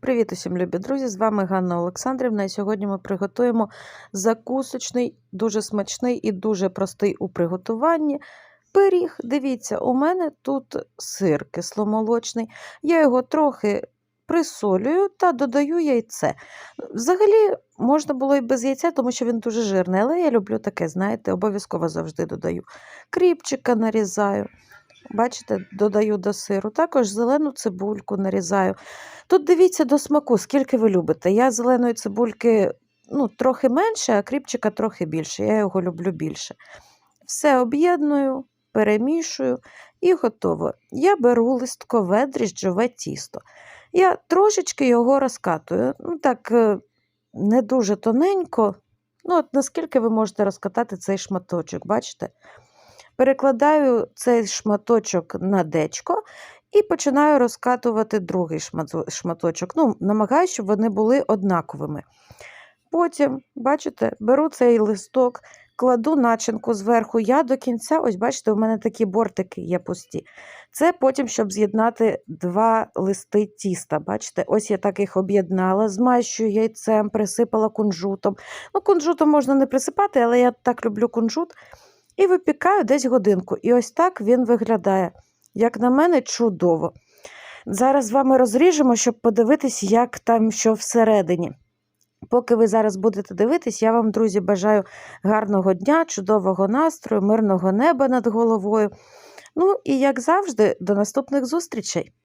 Привіт усім, любі друзі! З вами Ганна Олександрівна. І сьогодні ми приготуємо закусочний, дуже смачний і дуже простий у приготуванні пиріг. Дивіться, у мене тут сир кисломолочний. Я його трохи присолюю та додаю яйце. Взагалі, можна було і без яйця, тому що він дуже жирний, але я люблю таке, знаєте, обов'язково завжди додаю. Кріпчика нарізаю. Бачите, додаю до сиру. Також зелену цибульку нарізаю. Тут дивіться до смаку, скільки ви любите. Я зеленої цибульки ну, трохи менше, а кріпчика трохи більше. Я його люблю більше. Все об'єдную, перемішую і готово. Я беру листкове дріжджове тісто. Я трошечки його розкатую. Ну, так, е, не дуже тоненько. Ну, от наскільки ви можете розкатати цей шматочок, бачите? Перекладаю цей шматочок на дечко і починаю розкатувати другий шматочок. Ну, намагаюся, щоб вони були однаковими. Потім, бачите, беру цей листок, кладу начинку зверху. Я до кінця, ось бачите, у мене такі бортики є пусті. Це потім, щоб з'єднати два листи тіста. Бачите, ось я так їх об'єднала, змащую яйцем, присипала кунжутом. Ну, кунжутом можна не присипати, але я так люблю кунжут. І випікаю десь годинку. І ось так він виглядає. Як на мене, чудово. Зараз з вами розріжемо, щоб подивитись, як там що всередині. Поки ви зараз будете дивитись, я вам, друзі, бажаю гарного дня, чудового настрою, мирного неба над головою. Ну і як завжди, до наступних зустрічей!